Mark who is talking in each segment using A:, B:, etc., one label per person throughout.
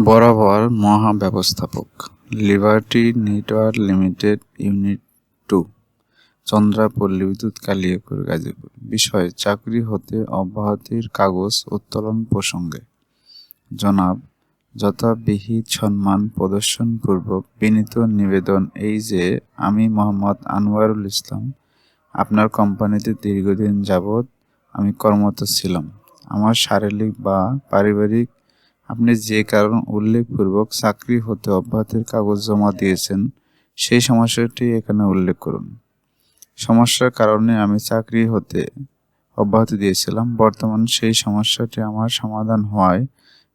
A: বরাবর মহাব্যবস্থাপক Liberty Network Limited unit two Chandrapalli বিদ্যুৎ কালিয়াকুর, গাজীপুর। বিষয় চাকরি হতে অব্যাহতির কাগজ উত্তোলন প্রসঙ্গে। জনাব যথাবিহিত সম্মান প্রদর্শনপূর্বক বিনীত নিবেদন এই যে, আমি মোহাম্মদ আনোয়ারুল ইসলাম। আপনার কোম্পানিতে দীর্ঘদিন যাবৎ আমি কর্মরত ছিলাম। আমার শারীরিক বা পারিবারিক আপনি যে কারণ উল্লেখপূর্বক চাকরি হতে অব্যাহতির কাগজ জমা দিয়েছেন, সেই সমস্যাটি এখানে উল্লেখ করুন। সমস্যার কারণে আমি চাকরি হতে অব্যাহতি দিয়েছিলাম। বর্তমান সেই সমস্যাটি আমার সমাধান হওয়ায়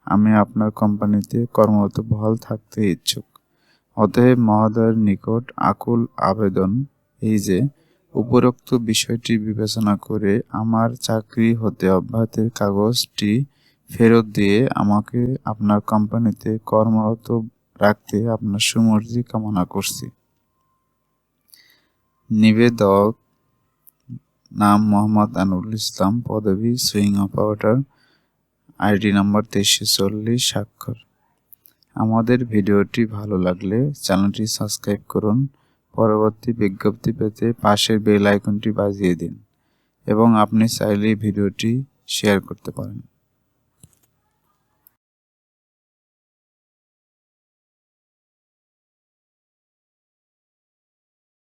A: আমি আপনার কোম্পানিতে কর্মরত বহাল থাকতে ইচ্ছুক। অতএব মহোদয়ের নিকট আকুল আবেদন এই যে, উপরোক্ত বিষয়টি বিবেচনা করে আমার চাকরি হতে অব্যাহতির কাগজটি ফেরত দিয়ে আমাকে আপনার কোম্পানিতে কর্মরত রাখতে আপনার সুমর্জি কামনা করছি। নিবেদক নাম মোহাম্মদ আনুরুল ইসলাম, পদবী সুইং অপারেটর, আইডি নাম্বার তেইশশো চল্লিশ, স্বাক্ষর। আমাদের ভিডিওটি ভালো লাগলে চ্যানেলটি সাবস্ক্রাইব করুন। পরবর্তী বিজ্ঞপ্তি পেতে পাশের বেল আইকনটি বাজিয়ে দিন এবং আপনি চাইলে ভিডিওটি শেয়ার করতে পারেন।